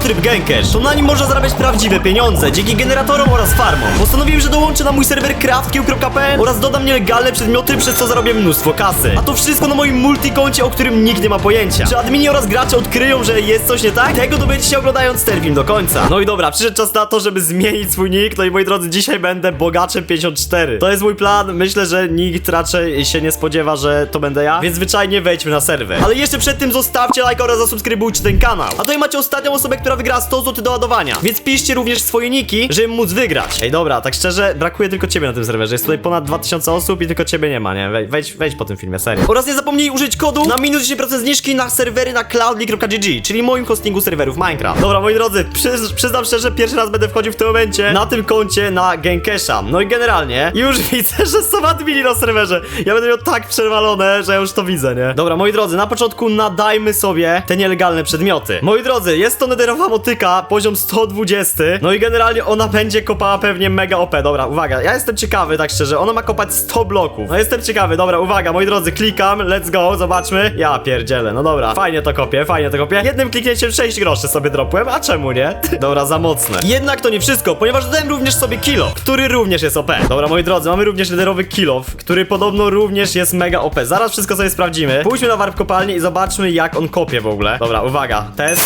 miotryb Genkesh. To na nim można zarabiać prawdziwe pieniądze, dzięki generatorom oraz farmom. Postanowiłem, że dołączę na mój serwer craftkill.pl oraz dodam nielegalne przedmioty, przez co zarobię mnóstwo kasy. A to wszystko na moim multikoncie, o którym nikt nie ma pojęcia. Czy admini oraz gracze odkryją, że jest coś nie tak? Tego dowiecie się oglądając ten film do końca. No i dobra, przyszedł czas na to, żeby zmienić swój nick. No i moi drodzy, dzisiaj będę bogaczem 54. To jest mój plan. Myślę, że nikt raczej się nie spodziewa, że to będę ja. Więc zwyczajnie wejdźmy na serwer. Ale jeszcze przed tym zostawcie lajka oraz zasubskrybujcie ten kanał. A tutaj macie ostatnią osobę, która wygrała 100 zł do ładowania. Więc piszcie również swoje niki, żeby móc wygrać. Ej, dobra, tak szczerze, brakuje tylko ciebie na tym serwerze. Jest tutaj ponad 2000 osób i tylko ciebie nie ma, nie? Wej- Wejdź, wejdź po tym filmie, serio. Oraz nie zapomnij użyć kodu na minus 10% zniżki na serwery na cloudly.gg, czyli moim hostingu serwerów Minecraft. Dobra, moi drodzy, przyz przyznam szczerze, pierwszy raz będę wchodził w tym momencie na tym koncie na Genkesha. No i generalnie już widzę, że są admini na serwerze. Ja będę miał tak przewalone, że ja już to widzę, nie? Dobra, moi drodzy, na początku nadajmy sobie te nielegalne przedmioty. Moi drodzy, jest to nederowa motyka, poziom 120. No i generalnie ona będzie kopała pewnie mega OP. Dobra, uwaga, ja jestem ciekawy, tak szczerze. Ona ma kopać 100 bloków. No jestem ciekawy, dobra, uwaga, moi drodzy, klikam, let's go, zobaczmy. Ja pierdzielę, no dobra, fajnie to kopię, fajnie to kopię. Jednym kliknięciem 6 groszy sobie dropłem, a czemu nie? Dobra, za mocne. Jednak to nie wszystko, ponieważ dodałem również sobie kilo, który również jest OP. Dobra, moi drodzy, mamy również nederowy kilof, który podobno również jest mega OP. Zaraz wszystko sobie sprawdzimy. Pójdźmy na warp kopalni i zobaczmy jak on kopie w ogóle. Dobra, uwaga, test.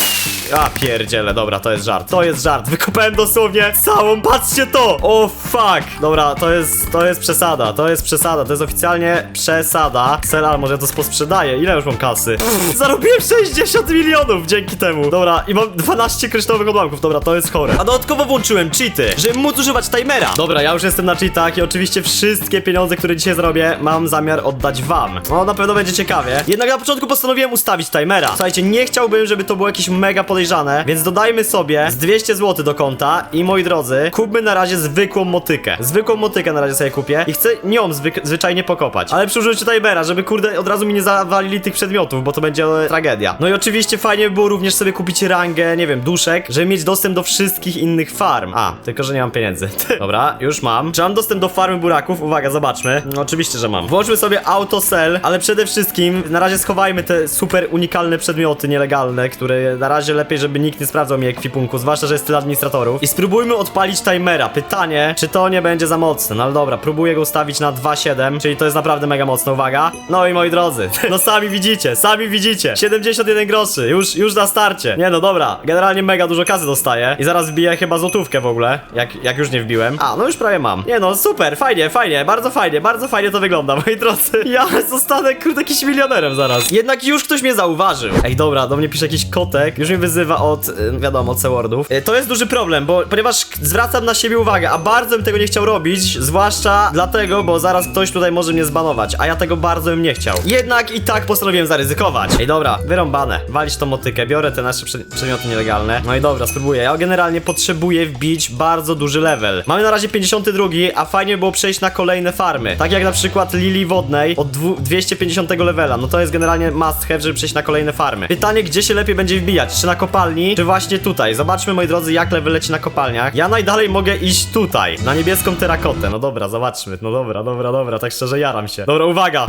A pierdziele, dobra, to jest żart. To jest żart. Wykopałem dosłownie całą, patrzcie to! O fuck! Dobra, to jest, to jest przesada, to jest przesada, to jest oficjalnie przesada. Selal, może ja to posprzedaję. Ile już mam kasy? Zarobiłem 60 milionów dzięki temu. Dobra, i mam 12 kryształowych odłamków, dobra, to jest chore. A dodatkowo włączyłem cheaty, żeby móc używać timera. Dobra, ja już jestem na cheatach i oczywiście wszystkie pieniądze, które dzisiaj zrobię, mam zamiar oddać wam. No, na pewno będzie ciekawie. Jednak na początku postanowiłem ustawić timera. Słuchajcie, nie chciałbym, żeby to było jakieś mega podejrzane, więc dodajmy sobie z 200 zł do konta i moi drodzy, kupmy na razie zwykłą motykę. Zwykłą motykę na razie sobie kupię i chcę nią zwyczajnie pokopać. Ale przy użyciu timera, żeby kurde od razu mi nie zawalili tych przedmiotów, bo to będzie e, tragedia. No i oczywiście fajnie by było również sobie kupić rangę, nie wiem, duszek, żeby mieć dostęp do wszystkich innych farm. A, tylko że nie mam pieniędzy. Dobra, już mam. Czy mam dostęp do farmy buraków? Uwaga, zobaczmy. No, oczywiście, że mam. Włączmy sobie auto sell, ale przede wszystkim na razie schowajmy te super unikalne przedmioty nielegalne, które na razie lepiej, żeby nikt nie sprawdzał mi ekwipunku, zwłaszcza, że jest tyle administratorów. I spróbujmy odpalić timera. Pytanie, czy to nie będzie za mocne? No ale dobra, próbuję go ustawić na 2.7, czyli to jest naprawdę mega mocne, uwaga. No i moi drodzy, no sami widzicie, sami widzicie. 71 groszy, już, już na starcie. Nie no dobra, generalnie mega dużo kasy dostaję i zaraz wbiję chyba złotówkę w ogóle, jak, jak już nie wbiłem. A, no już prawie mam. Nie no, super, fajnie, fajnie, bardzo fajnie, bardzo fajnie to wygląda, moi drodzy. Ja zostanę, kurde, jakiś milionerem zaraz. Jednak już ktoś mnie zauważył. Ej, dobra, do mnie pisze jakiś kotek, już mnie wyzywa od, y, wiadomo, C-wordów. Y, To jest duży problem, bo ponieważ zwracam na siebie uwagę, a bardzo bym tego nie chciał robić, zwłaszcza dlatego, bo zaraz ktoś tutaj może mnie zbanować, a ja tego bardzo bym nie chciał. Jednak i tak postanowiłem zaryzykować. Ej, dobra, wyrąbane. Walić tą motykę, biorę te nasze prze- przedmioty nielegalne. No i dobra, spróbuję. Ja generalnie potrzebuję wbić bardzo duży level. Mamy na razie 52, a fajnie by było przejść na kolejne farmy. Tak jak na przykład Lili Wodnej od dwu- 250 levela. No to jest generalnie must have, żeby przejść na kolejne farmy. Pytanie, gdzie się lepiej będzie wbijać? Czy na kopalni, czy właśnie tutaj? Zobaczmy, moi drodzy, jak level leci na kopalniach. Ja najdalej mogę iść tutaj, na niebieską terakotę. No dobra, zobaczmy. No dobra, dobra, dobra, tak szczerze jaram się. Dobra, uwaga.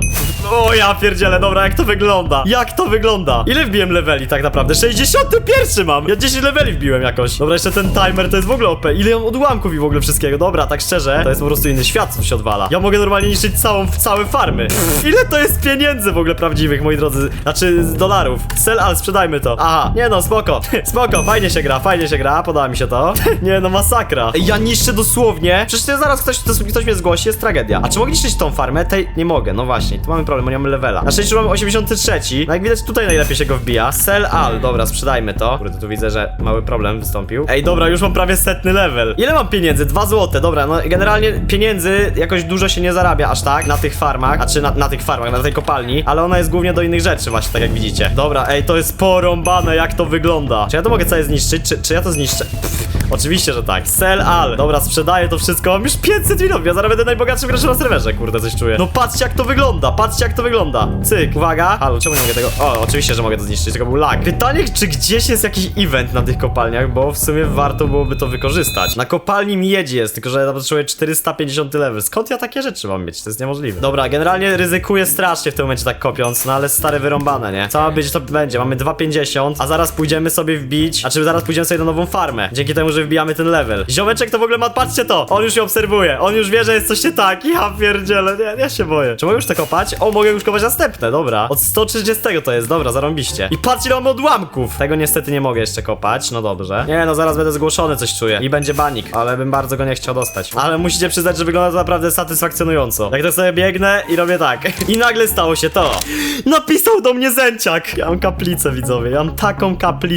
O, ja pierdzielę, dobra, jak to wygląda? Jak to wygląda? Ile wbiłem leveli tak naprawdę? 61 mam! Ja 10 leveli wbiłem jakoś. Dobra, jeszcze ten timer to jest w ogóle OP. Ile mam odłamków i w ogóle wszystkiego? Dobra, tak szczerze, to jest po prostu inny świat, co się odwala. Ja mogę normalnie niszczyć całą, całe farmy. Ile to jest pieniędzy w ogóle prawdziwych, moi drodzy? Znaczy, dolarów. Sell al, sprzedajmy to. Aha, nie no, spoko. Spoko, fajnie się gra, fajnie się gra, podoba mi się to. Nie no, masakra. Ja niszczę dosłownie. Przecież to zaraz ktoś, ktoś, ktoś mnie zgłosi, jest tragedia. A czy mogę niszczyć tą farmę? Tej nie mogę, no właśnie, tu mamy problem, bo nie mamy levela. Na szczęście mamy 83. No jak widać, tutaj najlepiej się go wbija. Sell all, dobra, sprzedajmy to. Kurde, tu widzę, że mały problem wystąpił. Ej, dobra, już mam prawie setny level. Ile mam pieniędzy? 2 złote, dobra, no generalnie pieniędzy jakoś dużo się nie zarabia aż tak na tych farmach, a czy na, na tych farmach, na tej kopalni, ale ona jest głównie do innych rzeczy właśnie, tak jak widzicie. Dobra, ej, to jest porąbane, jak to wygląda. Czy ja to mogę całe zniszczyć? Czy, czy ja to zniszczę? Pff, oczywiście, że tak. Sell all. Dobra, sprzedaję to wszystko. Mam już 500 milionów. Ja zaraz będę najbogatszym graczem na serwerze, kurde, coś czuję. No patrzcie, jak to wygląda. Patrzcie, jak to wygląda. Cyk, uwaga. Halo, czemu nie mogę tego? O, oczywiście, że mogę to zniszczyć, tylko był lag. Pytanie, czy gdzieś jest jakiś event na tych kopalniach, bo w sumie warto byłoby to wykorzystać. Na kopalni miedzi jest, tylko że ja potrzebuję 450 level. Skąd ja takie rzeczy mam mieć? To jest niemożliwe. Dobra, generalnie ryzykuję strasznie w tym momencie tak kopiąc, no ale stare wyrąbane, nie? Co ma być, to będzie. Mamy 2,50, a zaraz pójdziemy możemy sobie wbić, a czy zaraz pójdziemy sobie na nową farmę, dzięki temu, że wbijamy ten level. Ziomeczek to w ogóle ma, patrzcie to, on już je obserwuje, on już wie, że jest coś nie tak, ja pierdzielę, nie, ja się boję. Czy mogę już to kopać? O, mogę już kopać następne, dobra. Od 130 to jest, dobra, zarąbiście. I patrzcie, mamy odłamków. Tego niestety nie mogę jeszcze kopać, no dobrze. Nie, no zaraz będę zgłoszony, coś czuję. I będzie banik, ale bym bardzo go nie chciał dostać. Ale musicie przyznać, że wygląda to naprawdę satysfakcjonująco. Jak to sobie biegnę i robię tak. I nagle stało się to. Napisał do mnie Zęciak. Ja mam kaplicę, widzowie, ja mam taką kaplicę.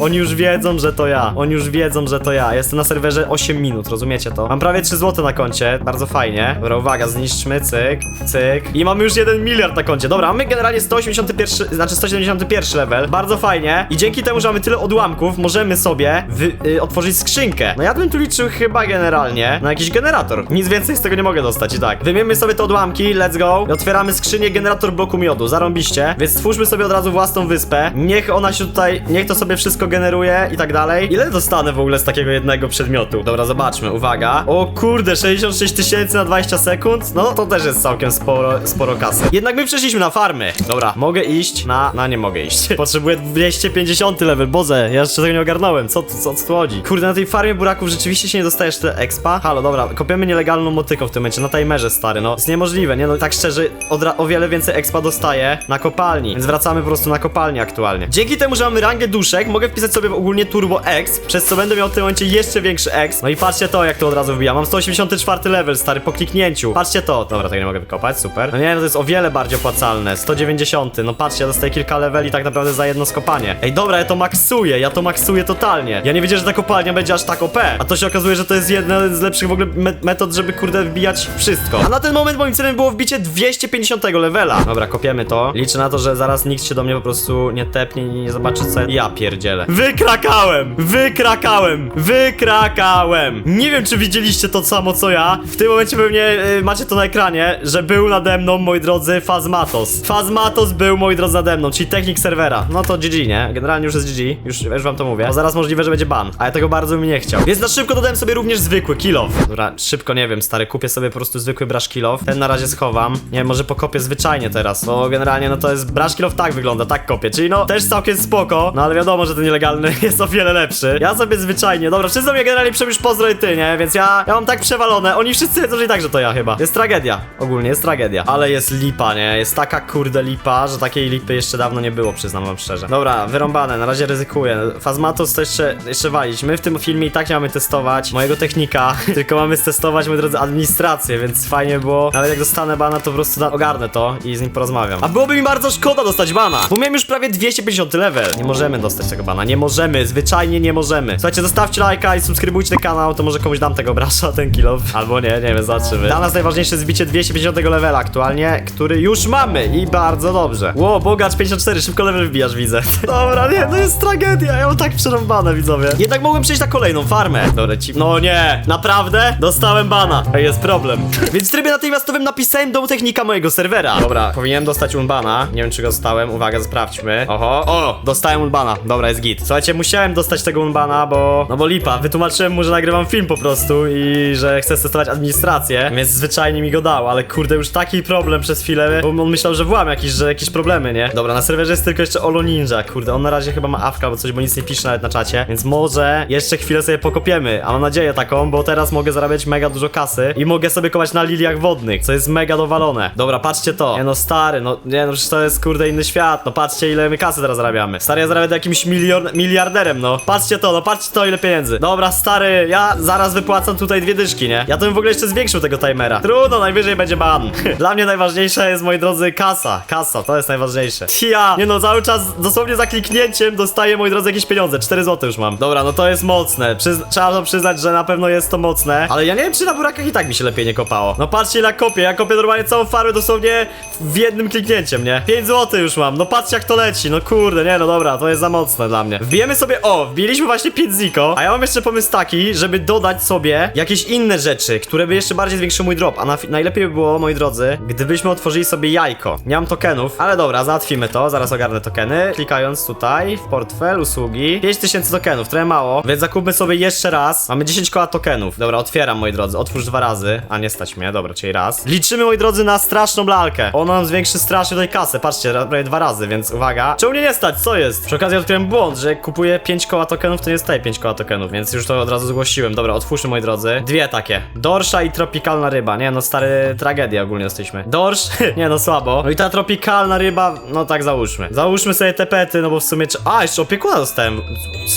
Oni już wiedzą, że to ja. Oni już wiedzą, że to ja. Jestem na serwerze 8 minut, rozumiecie to? Mam prawie 3 zł na koncie, bardzo fajnie. Dobra, uwaga, zniszczmy, cyk, cyk. I mamy już 1 miliard na koncie. Dobra, mamy generalnie 181, znaczy 171 level. Bardzo fajnie. I dzięki temu, że mamy tyle odłamków, możemy sobie wy, y, otworzyć skrzynkę. No ja bym tu liczył chyba generalnie na jakiś generator. Nic więcej z tego nie mogę dostać i tak. Wymienimy sobie te odłamki, let's go. I otwieramy skrzynię generator bloku miodu, zarąbiście. Więc stwórzmy sobie od razu własną wyspę. Niech ona się tutaj, niech to sobie wszystko generuje i tak dalej. Ile dostanę w ogóle z takiego jednego przedmiotu? Dobra, zobaczmy, uwaga. O kurde, 66 tysięcy na 20 sekund? No to też jest całkiem sporo, sporo kasy. Jednak my przeszliśmy na farmy. Dobra, mogę iść na... na nie mogę iść. Potrzebuję 250 level, Boże, ja jeszcze tego nie ogarnąłem. Co, co, co tu chodzi? Kurde, na tej farmie buraków rzeczywiście się nie dostajesz tyle expa? Halo, dobra, kopiemy nielegalną motyką w tym momencie, na timerze, stary, no. Jest niemożliwe, nie? No tak szczerze, o wiele więcej expa dostaję na kopalni, więc wracamy po prostu na kopalnię aktualnie. Dzięki temu, że mamy rangę mogę wpisać sobie ogólnie turbo exp, przez co będę miał w tym momencie jeszcze większy exp. No i patrzcie to, jak to od razu wbija. Mam 184 level, stary, po kliknięciu. Patrzcie to. Dobra, tego nie mogę wykopać, super. No nie, no to jest o wiele bardziej opłacalne. 190, no patrzcie, ja dostaję kilka leveli tak naprawdę za jedno skopanie. Ej, dobra, ja to maksuję, ja to maksuję totalnie. Ja nie wiedziałem, że ta kopalnia będzie aż tak OP. A to się okazuje, że to jest jedna z lepszych w ogóle me metod, żeby kurde wbijać wszystko. A na ten moment moim celem było wbicie 250 levela. Dobra, kopiemy to. Liczę na to, że zaraz nikt się do mnie po prostu nie tepnie i nie zobaczy co ja pierdzielę. Wykrakałem! Wykrakałem! Wykrakałem! Nie wiem, czy widzieliście to samo co ja. W tym momencie pewnie y, macie to na ekranie, że był nade mną, moi drodzy, Fazmatos. Fazmatos był, moi drodzy, nade mną, czyli technik serwera. No to GG, nie? Generalnie już jest GG, już, już wam to mówię. Bo zaraz możliwe, że będzie ban, a ja tego bardzo bym nie chciał. Więc na szybko dodałem sobie również zwykły kill off. Dobra, szybko, nie wiem, stary, kupię sobie po prostu zwykły brush kill off. Ten na razie schowam. Nie wiem, może pokopię zwyczajnie teraz, bo generalnie no to jest brush kill off tak wygląda, tak kopię. Czyli no też całkiem spoko, no ale wiadomo, że ten nielegalny jest o wiele lepszy. Ja sobie zwyczajnie, dobra, wszyscy mnie generalnie przemysz pozdro i ty, nie? Więc ja, ja mam tak przewalone. Oni wszyscy wiedzą, że i tak, że to ja chyba. Jest tragedia. Ogólnie jest tragedia. Ale jest lipa, nie? Jest taka kurde lipa, że takiej lipy jeszcze dawno nie było, przyznam wam szczerze. Dobra, wyrąbane, na razie ryzykuję. Fazmatos to jeszcze, jeszcze walić. My w tym filmie i tak nie mamy testować mojego technika, tylko mamy testować, moi drodzy, administrację, więc fajnie było. Nawet jak dostanę bana, to po prostu ogarnę to i z nim porozmawiam. A byłoby mi bardzo szkoda dostać bana, bo miałem już prawie 250 level. Nie możemy dostać tego bana, nie możemy, zwyczajnie nie możemy. Słuchajcie, zostawcie lajka i subskrybujcie ten kanał, to może komuś dam tego brasza, ten kilo. Albo nie, nie wiem, zobaczymy. Dla nas najważniejsze jest zbicie 250 levela aktualnie, który już mamy i bardzo dobrze. Ło, bogacz 54, szybko level wbijasz, widzę. Dobra, nie, to jest tragedia, ja mam tak przerąbane, widzowie. Jednak mogłem przejść na kolejną farmę. Dobra, ci... No nie, naprawdę? Dostałem bana. Jest problem. Więc w trybie natychmiastowym napisałem do technika mojego serwera. Dobra, powinienem dostać unbana. Nie wiem, czy go dostałem. Uwaga, sprawdźmy. Oho, o, dostałem unbana. Dobra, jest git. Słuchajcie, musiałem dostać tego unbana, bo... No bo lipa. Wytłumaczyłem mu, że nagrywam film po prostu i że chcę testować administrację, więc zwyczajnie mi go dał, ale kurde, już taki problem przez chwilę, bo on myślał, że włam jakieś, że jakieś problemy, nie? Dobra, na serwerze jest tylko jeszcze Olo Ninja, kurde, on na razie chyba ma awka albo coś, bo nic nie pisze nawet na czacie, więc może jeszcze chwilę sobie pokopiemy, a mam nadzieję taką, bo teraz mogę zarabiać mega dużo kasy i mogę sobie kopać na liliach wodnych, co jest mega dowalone. Dobra, patrzcie to. Nie no, stary, no, nie no, przecież to jest kurde inny świat, no patrzcie ile my kasy teraz zarabiamy. Stary, ja zarabiam jakimś milion, miliarderem, no. Patrzcie to, no, patrzcie to ile pieniędzy. Dobra, stary, ja zaraz wypłacam tutaj dwie dyszki, nie? Ja to bym w ogóle jeszcze zwiększył tego timera. Trudno, najwyżej będzie ban. Dla mnie najważniejsza jest, moi drodzy, kasa. Kasa, to jest najważniejsze. Ja, nie no, cały czas dosłownie za kliknięciem dostaję, moi drodzy, jakieś pieniądze. 4 zł już mam. Dobra, no to jest mocne. Przyz trzeba to przyznać, że na pewno jest to mocne. Ale ja nie wiem, czy na burakach i tak mi się lepiej nie kopało. No patrzcie, ile kopię. Ja kopię normalnie całą farmę dosłownie w jednym kliknięciem, nie? 5 zł już mam. No patrzcie, jak to leci. No kurde, nie, no dobra, to jest za mocne dla mnie. Wbijemy sobie, o, wbiliśmy właśnie 5 ziko, a ja mam jeszcze pomysł taki, żeby dodać sobie jakieś inne rzeczy, które by jeszcze bardziej zwiększyły mój drop. A na, najlepiej by było, moi drodzy, gdybyśmy otworzyli sobie jajko. Nie mam tokenów, ale dobra, załatwimy to. Zaraz ogarnę tokeny. Klikając tutaj w portfel, usługi. 5000 tokenów, trochę mało, więc zakupmy sobie jeszcze raz. Mamy 10 koła tokenów. Dobra, otwieram, moi drodzy. Otwórz dwa razy. A nie stać mnie, dobra, czyli raz. Liczymy, moi drodzy, na straszną lalkę. Ona nam zwiększy strasznie tutaj kasę. Patrzcie, ra- prawie dwa razy, więc uwaga. Czemu mnie nie stać? Co jest? Przy okazji odkryłem błąd, że jak kupuję 5 koła tokenów, to nie dostaję 5 koła tokenów, więc już to od razu zgłosiłem. Dobra, otwórzmy, moi drodzy. Dwie takie. Dorsza i tropikalna ryba. Nie no, stary, tragedia ogólnie jesteśmy. Dorsz? nie no, słabo. No i ta tropikalna ryba, no tak załóżmy. Załóżmy sobie te pety, no bo w sumie... A, jeszcze opiekuna dostałem.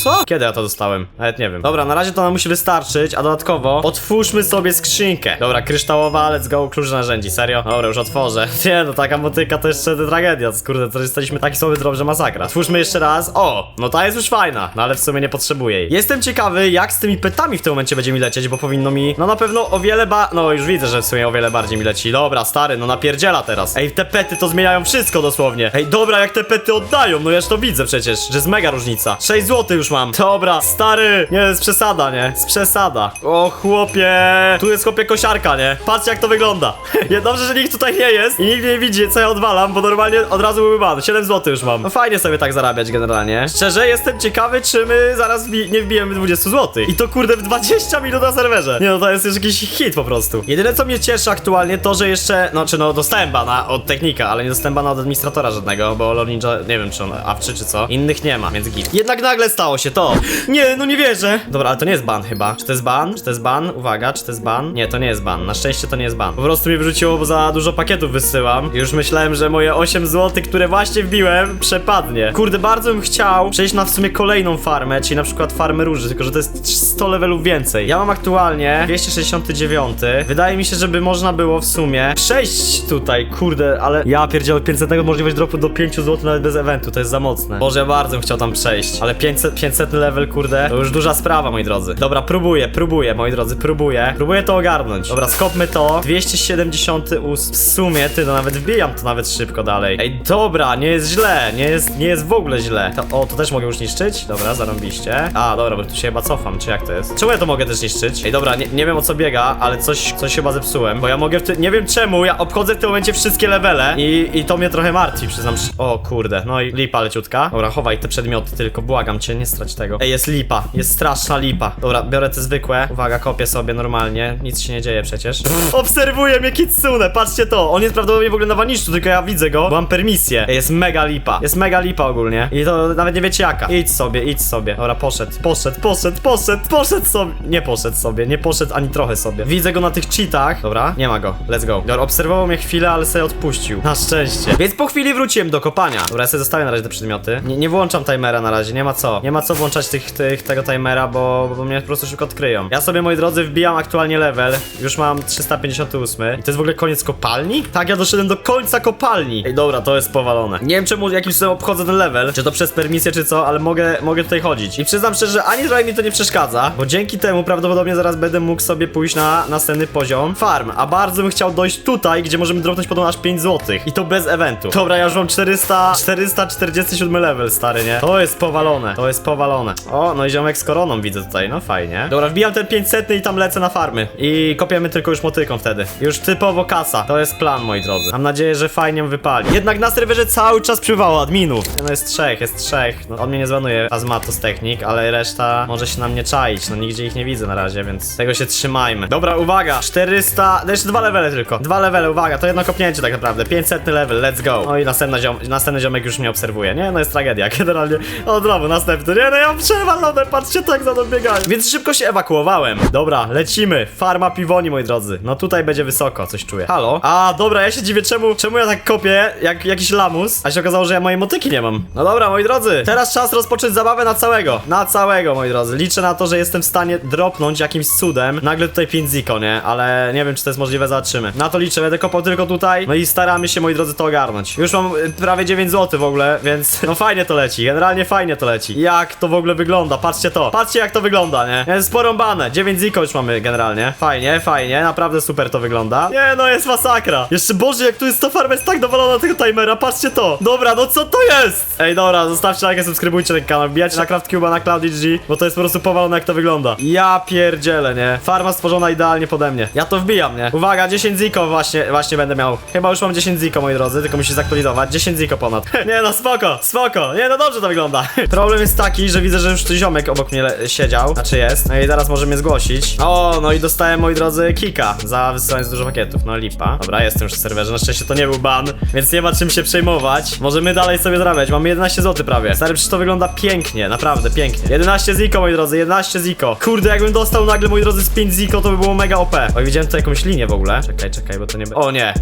Co? Kiedy ja to dostałem? Nawet nie wiem. Dobra, na razie to nam musi wystarczyć, a dodatkowo otwórzmy sobie skrzynkę. Dobra, kryształowa, let's go, klucz narzędzi, serio? Dobra, już otworzę. Nie no, taka motyka to jeszcze tragedia. Kurde, to jesteśmy taki słaby drop, że masakra. Otwórzmy jeszcze raz. O, no ta jest już fajna, no ale w sumie nie potrzebuję jej. Jestem ciekawy, jak z tymi petami w tym momencie będzie mi lecieć, bo powinno mi, no na pewno o wiele ba... No już widzę, że w sumie o wiele bardziej mi leci. Dobra, stary, no napierdziela teraz. Ej, te pety to zmieniają wszystko dosłownie. Ej, dobra, jak te pety oddają, no ja już to widzę przecież, że jest mega różnica. 6 zł już mam. Dobra, stary, nie, jest przesada, nie? Jest przesada. O, chłopie, tu jest chłopie kosiarka, nie? Patrzcie jak to wygląda. Nie, dobrze, że nikt tutaj nie jest i nikt nie widzi, co ja odwalam, bo normalnie od razu byłby ban. 7 zł już mam. No fajnie sobie tak zarabiać generalnie. Szczerze, jestem ciekawy, czy my zaraz wbi nie wbijemy 20 zł. I to kurde w 20 minut na serwerze. Nie no, to jest już jakiś hit po prostu. Jedyne co mnie cieszy aktualnie to, że jeszcze, no czy no dostałem bana od technika, ale nie dostałem bana od administratora żadnego, bo Lord Ninja, nie wiem czy on awczy czy co. Innych nie ma, więc git. Jednak nagle stało się to. Nie, no nie wierzę. Dobra, ale to nie jest ban chyba. Czy to jest ban? Czy to jest ban? Uwaga, czy to jest ban? Nie, to nie jest ban. Na szczęście to nie jest ban. Po prostu mnie wyrzuciło, bo za dużo pakietów wysyłam. Już myślałem, że moje 8 zł, które właśnie wbiłem, przepadnie. Kurde, bardzo bym chciał przejść na w sumie kolejną farmę, czyli na przykład farmę róży, tylko że to jest 100 levelów więcej. Ja mam aktualnie 269. Wydaje mi się, żeby można było w sumie przejść tutaj, kurde, ale ja pierdzielę 500 możliwość dropu do 5 zł nawet bez eventu, to jest za mocne. Boże, ja bardzo bym chciał tam przejść, ale 500, 500 level, kurde, to już duża sprawa, moi drodzy. Dobra, próbuję, próbuję, moi drodzy, próbuję. Próbuję to ogarnąć. Dobra, skopmy to. 278 w sumie, ty, no nawet wbijam to nawet szybko dalej. Ej, dobra, nie jest źle, nie jest, nie jest w ogóle źle. O, to też mogę już niszczyć? Dobra, zarąbiście. A, dobra, bo tu się chyba cofam, czy jak to jest? Czemu ja to mogę też niszczyć? Ej, dobra, nie, nie wiem o co biega, ale coś, coś chyba zepsułem, bo ja mogę w ty... nie wiem czemu, ja obchodzę w tym momencie wszystkie levele i, i to mnie trochę martwi, przyznam. O, kurde, no i lipa leciutka. Dobra, chowaj te przedmioty tylko, błagam cię, nie strać tego. Ej, jest lipa, jest straszna lipa. Dobra, biorę te zwykłe. Uwaga, kopię sobie normalnie, nic się nie dzieje przecież. Obserwuję mnie Kitsune, patrzcie to. On jest prawdopodobnie w ogóle na waniszczu, tylko ja widzę go, bo mam permisję. Ej, jest mega lipa, jest mega lipa ogólnie. I to nawet nie wiecie jaka. Idź sobie, idź sobie. Dobra, poszedł, poszedł, poszedł, poszedł, poszedł sobie. Nie poszedł sobie, nie poszedł ani trochę sobie. Widzę go na tych cheatach. Dobra, nie ma go, let's go. Dobra, obserwował mnie chwilę, ale sobie odpuścił. Na szczęście. Więc po chwili wróciłem do kopania. Dobra, ja sobie zostawię na razie te przedmioty. Nie, nie włączam timera na razie, nie ma co. Nie ma co włączać tych, tych tego timera, bo, bo mnie po prostu szybko odkryją. Ja sobie, moi drodzy, wbijam aktualnie level. Już mam 358. I to jest w ogóle koniec kopalni? Tak, ja doszedłem do końca kopalni. Ej, dobra, to jest powalone. Nie wiem czemu jakimś cudem obchodzę ten level, czy to przez permisję, czy co, ale mogę, mogę tutaj chodzić. I przyznam szczerze, że ani trochę mi to nie przeszkadza, bo dzięki temu prawdopodobnie zaraz będę mógł sobie pójść na następny poziom farm. A bardzo bym chciał dojść tutaj, gdzie możemy dropnąć podobno aż 5 zł. I to bez eventu. Dobra, ja już mam 400, 447 level, stary, nie? To jest powalone, to jest powalone. O, no i ziomek z koroną widzę tutaj, no fajnie. Dobra, wbijam ten 500 i tam lecę na farmy. I kopiemy tylko już motyką wtedy. Już typowo kasa. To jest plan, moi drodzy. Mam nadzieję, że fajnie wypali. Jednak na serwerze cały czas przybywało adminów. No jest trzech, jest trzech. No, on mnie nie zbanuje Azmatos Technik, ale reszta może się na mnie czaić. No nigdzie ich nie widzę na razie, więc tego się trzymajmy. Dobra, uwaga. 400, no jeszcze dwa levele tylko. Dwa levele, uwaga, to jedno kopnięcie tak naprawdę. 500 level, let's go. No i następna ziom następny ziomek już mnie obserwuje. Nie, no jest tragedia. Generalnie, o znowu, następny. Nie, no ja przewalone, patrzcie tak za mną biegają. Więc szybko się ewakuowałem. Dobra, lecimy. Farma piwoni, moi drodzy. No tutaj będzie wysoko, coś czuję. Halo? A, dobra, ja się dziwię, czemu, czemu ja tak kopię, jak jakiś lamus, a się okazało, że ja mojej motyki nie mam. No dobra, moi drodzy, teraz czas rozpocząć zabawę na całego. Na całego, moi drodzy. Liczę na to, że jestem w stanie dropnąć jakimś cudem. Nagle tutaj 5 ziko, nie? Ale nie wiem, czy to jest możliwe, zobaczymy. Na to liczę, będę kopał tylko tutaj. No i staramy się, moi drodzy, to ogarnąć. Już mam y, prawie 9 zł w ogóle, więc no fajnie to leci. Generalnie fajnie to leci. Jak to w ogóle wygląda? Patrzcie to. Patrzcie, jak to wygląda, nie? Jest porąbane. 9 ziko już mamy generalnie. Fajnie, fajnie. Naprawdę super to wygląda. Nie, no jest masakra. Jeszcze, Boże, jak tu jest ta farma, jest tak dowalona tego timera. Patrzcie to. Dobra, no co to jest? Ej, dobra, zostawcie lajkę, subskrybujcie ten kanał. Wbijajcie na CraftCube'a, na CloudDG, bo to jest po prostu powalone, jak to wygląda. Ja pierdzielę, nie? Farma stworzona idealnie pode mnie. Ja to wbijam, nie? Uwaga, 10 ziko właśnie, właśnie będę miał. Chyba już mam 10 ziko, moi drodzy, tylko musi zaktualizować. 10 ziko ponad. nie no, spoko, spoko. Nie no, dobrze to wygląda. Problem jest taki, że widzę, że już tu ziomek obok mnie siedział. Znaczy jest. No i zaraz może mnie zgłosić. O, no i dostałem, moi drodzy, kika za wysyłanie dużo pakietów. No lipa. Dobra, jestem już w serwerze. Na szczęście to nie był ban, więc nie ma czym się przejmować. Możemy dalej sobie zarabiać. Mamy 11 zł prawie. Stary, przecież to wygląda pięknie, naprawdę pięknie. 11 ziko, moi drodzy, 11 ziko. Kurde, jakbym dostał nagle, moi drodzy, z 5 ziko, to by było mega OP. Oj, widziałem tutaj jakąś linię w ogóle. Czekaj, czekaj, bo to nie... O nie!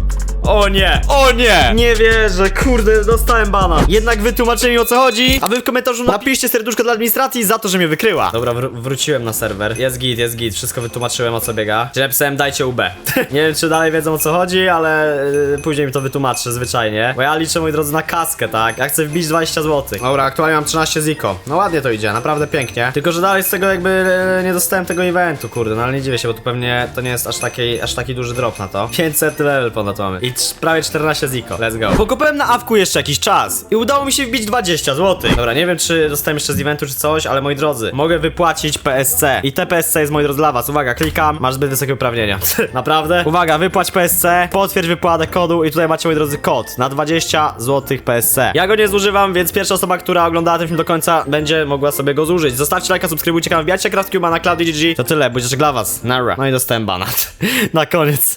O nie! O nie! Nie wierzę, kurde, dostałem bana. Jednak wytłumaczyli mi o co chodzi, a wy w komentarzu napiszcie serduszko dla administracji za to, że mnie wykryła. Dobra, wr wróciłem na serwer. Jest git, jest git, wszystko wytłumaczyłem o co biega. Że napisałem dajcie UB. nie wiem, czy dalej wiedzą o co chodzi, ale yy, później mi to wytłumaczę zwyczajnie. Bo ja liczę, moi drodzy, na kaskę, tak? Ja chcę wbić 20 zł. Dobra, aktualnie mam 13 ziko. No ładnie to idzie, naprawdę pięknie. Tylko, że dalej z tego jakby e, nie dostałem tego eventu, kurde, no ale nie dziwię się, bo tu pewnie to nie jest aż taki, aż taki duży drop na to. 500 level ponad mamy. I prawie 14 ziko. Let's go. Pokopałem na awku jeszcze jakiś czas i udało mi się wbić 20 zł. Dobra, nie wiem czy dostałem jeszcze z eventu czy coś, ale moi drodzy, mogę wypłacić PSC. I te PSC jest moi drodzy dla was. Uwaga, klikam, masz zbyt wysokie uprawnienia. Naprawdę? Uwaga, wypłać PSC, potwierdź wypłatę kodu i tutaj macie moi drodzy kod na 20 zł PSC. Ja go nie zużywam, więc pierwsza osoba, która oglądała ten film do końca będzie mogła sobie go zużyć. Zostawcie lajka, subskrybujcie kanał, wbijajcie Craftcube'a na CloudGG. To tyle, będzie dla was. Nara. No i dostałem banat. na koniec.